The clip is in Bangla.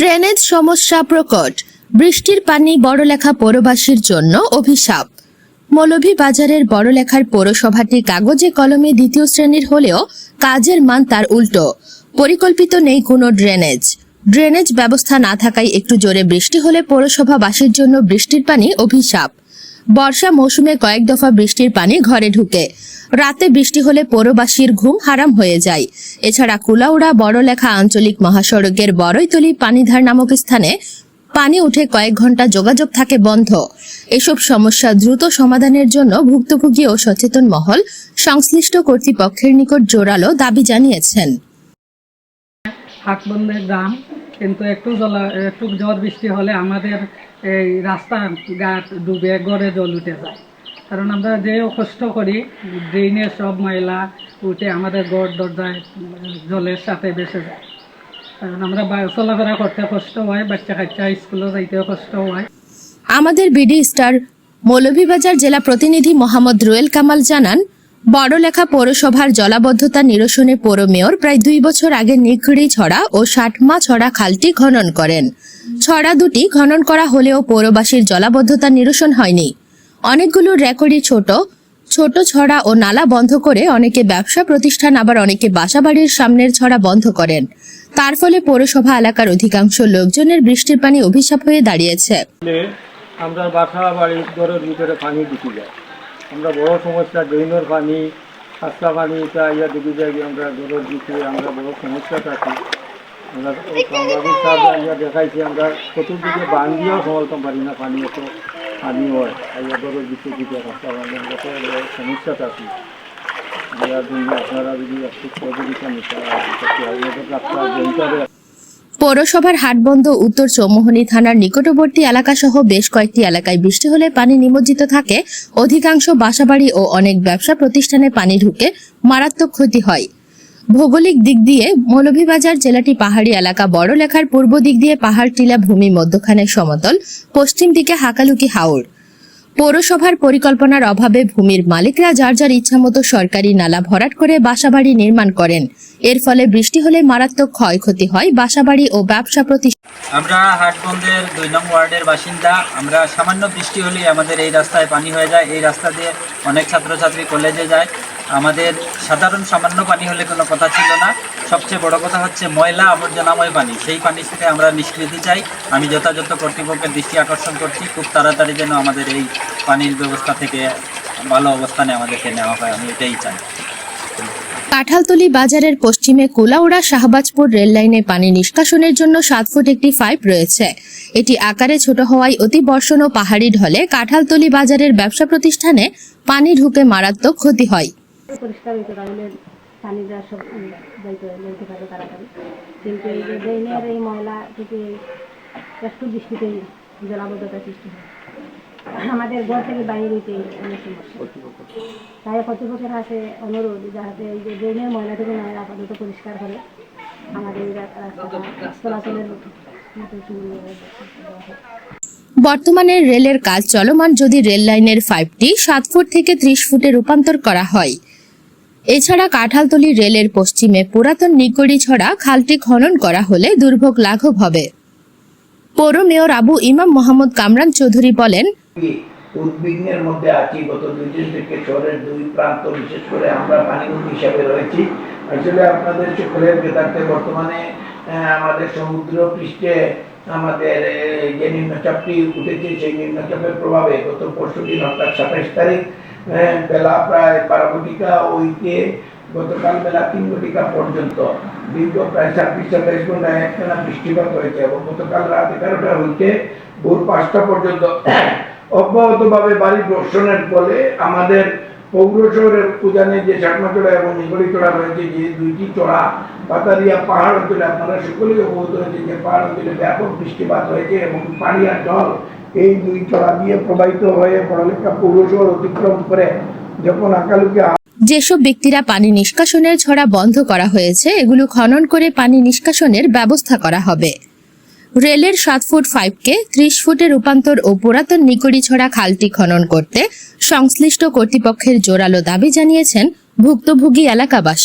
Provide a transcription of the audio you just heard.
ড্রেনেজ সমস্যা প্রকট। বৃষ্টির পানি বড়লেখা পৌরবাসীর জন্য অভিশাপ। মৌলভীবাজারের বড়লেখার পৌরসভাটি কাগজে কলমে দ্বিতীয় শ্রেণির হলেও কাজের মান তার উল্টো। পরিকল্পিত নেই কোনো ড্রেনেজ। ড্রেনেজ ব্যবস্থা না থাকায় একটু জোরে বৃষ্টি হলে পৌরসভাবাসীর জন্য বৃষ্টির পানি অভিশাপ। বর্ষা মৌসুমে কয়েক দফা বৃষ্টির পানি ঘরে ঢুকে। রাতে বৃষ্টি হলে পৌরবাসীর ঘুম হারাম হয়ে যায়। এছাড়া কুলাউড়া, বড়লেখা আঞ্চলিক মহাসড়কের বড়ইতলি পানিধার নামক স্থানে পানি উঠে কয়েক ঘণ্টা যোগাযোগ থাকে বন্ধ। এসব সমস্যা দ্রুত সমাধানের জন্য ভুক্তভোগী ও সচেতন মহল সংশ্লিষ্ট কর্তৃপক্ষের নিকট জোরালো দাবি জানিয়েছেন। গ্রাম কিন্তু একটু জলা একটু ঝড় বৃষ্টি হলে আমাদের এই রাস্তা ঘাট ডুবে, গড়ে জল উঠে যায়। কারণ আমরা যে কষ্ট করি, ড্রেনে সব ময়লা উঠে আমাদের গড় দরজায় জলের সাথে বেসে যায়। কারণ আমরা চলাফেরা করতে কষ্ট হয়, বাচ্চা কাচ্চা স্কুলে যাইতেও কষ্ট হয়। আমাদের বিডি স্টার মৌলভীবাজার জেলা প্রতিনিধি মোহাম্মদ রুয়েল কামাল জানান বড়লেখা পৌরসভার জলাবদ্ধতা নিরসনে পৌর মেয়র প্রায় দুই বছর আগে নিখড়ি ছড়া ও ষাটমা ছড়া খালটি খনন করেন। ছড়া দুটি খনন করা হলেও পৌরবাসীর জলাবদ্ধতা নিরসন হয়নি। অনেকগুলো রেকর্ডই ছোট। ছোট ছড়া ও নালা বন্ধ করে অনেকে ব্যবসা প্রতিষ্ঠান, আবার অনেকে বাসাবাড়ির সামনের ছড়া বন্ধ করেন। তার ফলে পৌরসভা এলাকার অধিকাংশ লোকজনের বৃষ্টির পানি অভিশাপ হয়ে দাঁড়িয়েছে। আমরা বাসা বাড়ির ঘরের ভিতরে পানি ঢুকে যায়। আমরা বড় সমস্যা ড্রেনের পানি সাতটা পানি এটা ইয়া ঢুকে যায় আমরা ঘরের ভিতরে আমরা বড় সমস্যা থাকি আমরা সাংবাদিক সাহেব ইয়া দেখাইছি, আমরা চতুর্দিকে বান দিয়েও সমালতাম পারি না, পানি এত, পানি হয়। ইয়া ঘরের ভিতরে দিকে রাস্তা পানি আমরা তো বড় সমস্যা থাকি আপনারা যদি একটু সহযোগিতা নিতে রাস্তা পৌরসভার হাটবন্ধ উত্তর চৌমোহনী থানার নিকটবর্তী এলাকাসহ বেশ কয়েকটি এলাকায় বৃষ্টি হলে পানি নিমজ্জিত থাকে। অধিকাংশ বাসাবাড়ি ও অনেক ব্যবসা প্রতিষ্ঠানে পানি ঢুকে মারাত্মক ক্ষতি হয়। ভৌগোলিক দিক দিয়ে মৌলভীবাজার জেলাটি পাহাড়ি এলাকা বড় লেখার পূর্ব দিক দিয়ে পাহাড় টিলা ভূমি মধ্যখানে সমতল, পশ্চিম দিকে হাকালুকি হাওড় পৌরসভার পরিকল্পনার অভাবে ভূমির মালিকরা যার যার ইচ্ছামতো সরকারি নালা ভরাট করে বাসাবাড়ি নির্মাণ করেন। এর ফলে বৃষ্টি হলে মারাত্মক ক্ষয়ক্ষতি হয় বাসাবাড়ি ও ব্যবসা প্রতিষ্ঠান। আমরা হাটবন্দের দুই নং ওয়ার্ডের বাসিন্দা। আমরা সামান্য বৃষ্টি হলেই আমাদের এই রাস্তায় পানি হয়ে যায়। এই রাস্তা দিয়ে অনেক ছাত্রছাত্রী কলেজে যায়। আমাদের সাধারণ সামান্য পানি হলে কোনো কথা ছিল না। সবচেয়ে বড় কথা হচ্ছে ময়লা আবর্জনাময় পানি। সেই পানি থেকে আমরা নিষ্কৃতি চাই। আমি যথাযথ কর্তৃপক্ষের দৃষ্টি আকর্ষণ করছি। খুব তাড়াতাড়ি যেন আমাদের এই পানির ব্যবস্থা থেকে ভালো অবস্থানে আমাদেরকে নেওয়া হয়। আমি এটাই চাই। কাঁঠালতলি বাজারের পশ্চিমে কুলাউড়া শাহবাজপুর রেল লাইনে পানি নিষ্কাশনের জন্য সাত ফুট একটি পাইপ রয়েছে। এটি আকারে ছোট হওয়ায় অতি বর্ষণ ও পাহাড়ি ঢলে কাঁঠালতলি বাজারের ব্যবসা প্রতিষ্ঠানে পানি ঢুকে মারাত্মক ক্ষতি হয়। পরিষ্কার হইতে তাহলে পানিটা সব যাইতে যাইতে পারে তাড়াতাড়ি। কিন্তু এই যে ড্রেনের এই ময়লা থেকে একটু বৃষ্টিতে জলাবদ্ধতা সৃষ্টি হয়। আমাদের ঘর থেকে বাইরে হইতে অনেক সমস্যা। তাই কর্তৃপক্ষের কাছে অনুরোধ যাতে এই যে ড্রেনের ময়লা থেকে নয় আপাতত পরিষ্কার করে আমাদের চলাচলের বর্তমানে রেলের কাজ চলমান যদি রেল লাইনের ফাইভটি সাত ফুট থেকে ত্রিশ ফুটে রূপান্তর করা হয়। এছাড়া কাঁঠালতলি রেলের পশ্চিমে পুরাতন নিগড়ি ছড়া খালটি খনন করা হলে দুর্ভোগ লাঘব হবে। পৌর মেয়র আবু ইমাম মোহাম্মদ কামরান চৌধুরী বলেন উদ্বিগ্নের মধ্যে আছি। গত দুই দিন থেকে শহরের দুই প্রান্ত, বিশেষ করে আমরা পানিবন্দী হিসাবে রয়েছি। আসলে আপনাদের সকলের বেতার্থে বর্তমানে আমাদের সমুদ্র পৃষ্ঠে আমাদের যে নিম্নচাপটি উঠেছে, সেই নিম্নচাপের প্রভাবে গত পরশু দিন অর্থাৎ সাতাইশ তারিখ আহ, বেলা প্রায় বারো ঘটিকা হইতে গতকাল বেলা তিন ঘটিকা পর্যন্ত। দীর্ঘ প্রায় ছাব্বিশ সাতাইশ ঘন্টায় একটানা বৃষ্টিপাত হয়েছে এবং গতকাল রাত এগারোটা হইতে ভোর পাঁচটা পর্যন্ত অব্যাহতভাবে বাড়ি বর্ষণের ফলে আমাদের পৌর শহরের উজানে যে চাকমাচড়া এবং নিগড়ি চড়া রয়েছে যে দুইটি চড়া পাতারিয়া পাহাড় অঞ্চলে আপনারা সকলেই অবগত হয়েছে যে পাহাড় অঞ্চলে ব্যাপক বৃষ্টিপাত হয়েছে এবং পানিয়ার জল এই দুই চড়া দিয়ে প্রবাহিত হয়ে পড়ালেখা পৌর শহর অতিক্রম করে যখন আকালুকে যেসব ব্যক্তিরা পানি নিষ্কাশনের ছড়া বন্ধ করা হয়েছে, এগুলো খনন করে পানি নিষ্কাশনের ব্যবস্থা করা হবে। রেলের সাত ফুট ফাইভকে ত্রিশ ফুটে রূপান্তর ও পুরাতন নিকড়ি ছড়া খালটি খনন করতে সংশ্লিষ্ট কর্তৃপক্ষের জোরালো দাবি জানিয়েছেন ভুক্তভোগী এলাকাবাসী।